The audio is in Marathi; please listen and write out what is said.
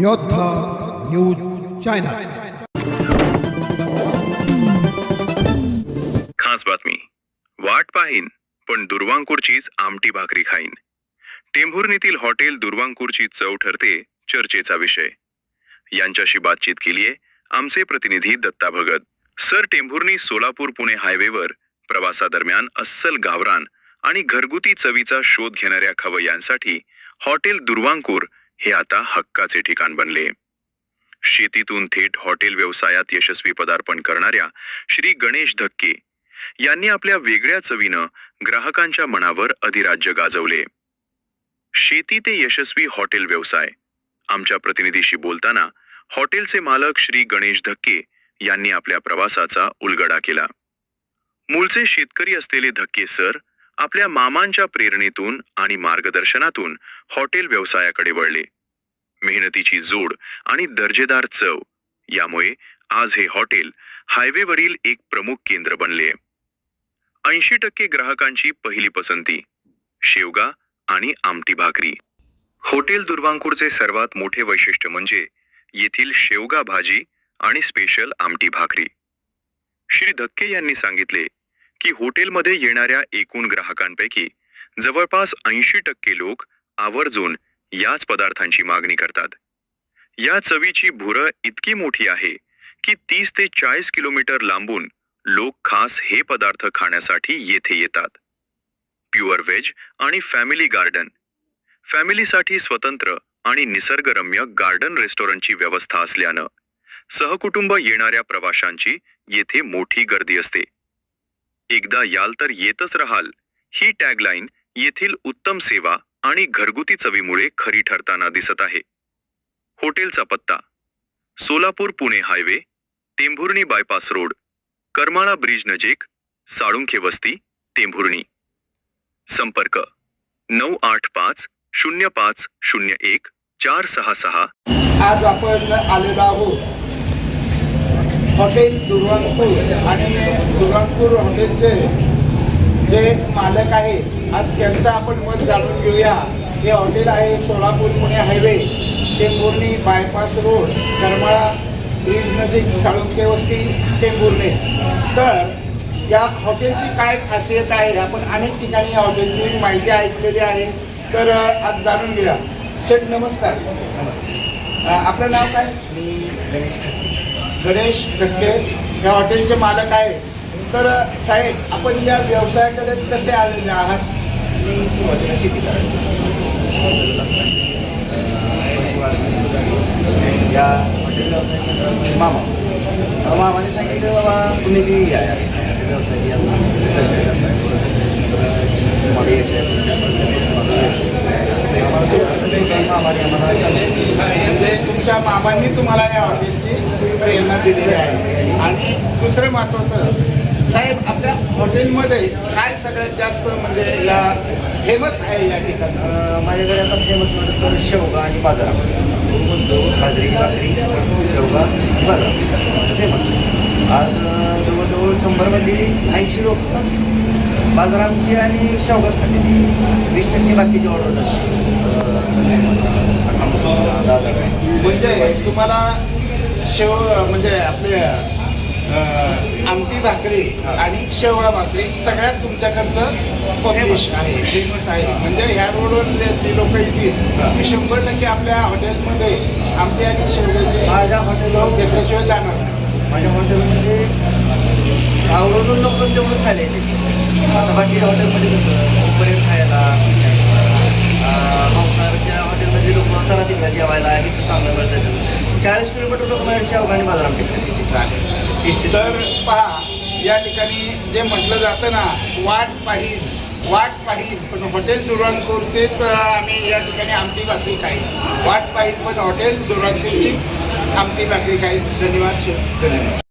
योद्धा न्यूज चॅनल खास बातमी. वाट पाहीन पण दुर्वांकूरचीच आमटी भाकरी खाईन. टेंभुर्णीतील हॉटेल दुर्वांकूरची चव ठरते चर्चेचा विषय. यांच्याशी बातचीत केलीये आमचे प्रतिनिधी दत्ता भगत. सर टेंभुर्णी सोलापूर पुणे हायवेवर प्रवासादरम्यान अस्सल गावरान आणि घरगुती चवीचा शोध घेणाऱ्या खवय्यांसाठी हॉटेल दुर्वांकूर हे आता हक्काचे ठिकाण बनले. शेतीतून थेट हॉटेल व्यवसायात यशस्वी पदार्पण करणाऱ्या श्री गणेश धक्के यांनी आपल्या वेगळ्या चवीनं ग्राहकांच्या मनावर अधिराज्य गाजवले. शेती ते यशस्वी हॉटेल व्यवसाय. आमच्या प्रतिनिधीशी बोलताना हॉटेलचे मालक श्री गणेश धक्के यांनी आपल्या प्रवासाचा उलगडा केला. मूळचे शेतकरी असलेले धक्के सर आपल्या मामांच्या प्रेरणेतून आणि मार्गदर्शनातून हॉटेल व्यवसायाकडे वळले. मेहनतीची जोड आणि दर्जेदार चव यामुळे आज हे हॉटेल हायवेवरील एक प्रमुख केंद्र बनले. ऐंशी टक्के ग्राहकांची पहिली पसंती शेवगा आणि आमटी भाकरी. हॉटेल दुर्वांकूरचे सर्वात मोठे वैशिष्ट्य म्हणजे येथील शेवगा भाजी आणि स्पेशल आमटी भाकरी. श्री धक्के यांनी सांगितले की हॉटेलमध्ये येणाऱ्या एकूण ग्राहकांपैकी जवळपास ऐंशी टक्के लोक आवर्जून याच पदार्थांची मागणी करतात. या चवीची भुरं इतकी मोठी आहे की तीस ते चाळीस किलोमीटर लांबून लोक खास हे पदार्थ खाण्यासाठी येथे येतात. प्युअर व्हेज आणि फॅमिली गार्डन. फॅमिलीसाठी स्वतंत्र आणि निसर्गरम्य गार्डन रेस्टॉरंटची व्यवस्था असल्यानं सहकुटुंब येणाऱ्या प्रवाशांची येथे मोठी गर्दी असते. एकदा याल तर येतच राहाल. ही टॅगलाईन येथील उत्तम सेवा आणि घरगुती चवीमुळे खरी ठरताना दिसत आहे. हॉटेलचा पत्ता. Solapur Pune highway Tembhurni bypass road Karmala bridge नजीक साळुंखे वस्ती टेंभुर्णी संपर्क. नऊ आठ पाच शून्य पाच शून्य एक चार सहा सहा. आज आपण आलेलो आहोत. हॉटेल दुर्वांकूर आणि दुर्वांकूर हॉटेलचे जे मालक आहे आज त्यांचं आपण मत जाणून घेऊया. हे हॉटेल आहे Solapur Pune highway. Tembhurni bypass road Karmala bridge नजीक साळुंखे वस्ती टेंभुर्णी. तर या हॉटेलची काय खासियत आहे? आपण अनेक ठिकाणी या हॉटेलची माहिती ऐकलेली आहे. तर आज जाणून घेऊया. शेठ नमस्कार. नमस्कार. आपलं नाव काय? मी गणेश गणेश धक्के या हॉटेलचे मालक आहे. तर साहेब आपण या व्यवसायाकडे कसे आलेले आहात? सुरुवातीला शेती या हॉटेल व्यवसाय मामा. मामाने सांगितलं बाबा तुम्ही बी या. व्यवसाय या. तुम्हाला यश आहे, तुम्हाला यश आहे. ते आम्हाला सुरुवातीला काही मामाने आम्हाला म्हणजे तुमच्या तुम्हाला या हॉटेलची प्रेरणा दिलेली आहे. आणि दुसरं महत्त्वाचं साहेब आपल्या हॉटेलमध्ये काय सगळ्यात जास्त म्हणजे या फेमस आहे या ठिकाणचं? माझ्याकडे आता फेमस म्हणत तर शेवगा आणि बाजारा. बाजरी भाकरी शेवगा आणि बाजारा. फेमस आज जवळजवळ शंभरमध्ये ऐंशी लोक बाजारामध्ये आणि शेवगाच खाते वीस टक्के बाकीची ऑर्डर जातात म्हणजे तुम्हाला शेव म्हणजे आपले आमटी भाकरी आणि शेवगा भाकरी सगळ्यात तुमच्याकडचं पब्लिश आहे फेमस आहे. म्हणजे ह्या रोडवर जे जे लोक येतील ते शंभर टक्के आपल्या हॉटेलमध्ये आमटी आणि शेवग्याची माझ्या हॉटेल चव घेतल्याशिवाय जाणार. माझ्या हॉटेलमध्ये आवडून लोक जेवढं खायला येते आता बाकी हॉटेलमध्ये कसं? असताना तिकडे जेवायला इथं चांगलं मिळतं चाळीस किलोमीटर लोक माझ्या शेवगा बाजारात बाजार चालेल. तर पहा या ठिकाणी जे म्हटलं जातं ना वाट पाही वाट पाहिल पण हॉटेल दुरांकूरचेच आम्ही या ठिकाणी आमटी भाकरी खाईल वाट पाहिल पण हॉटेल दुरांकूरची आमटी भाकरी खाईल धन्यवाद शेठ. धन्यवाद.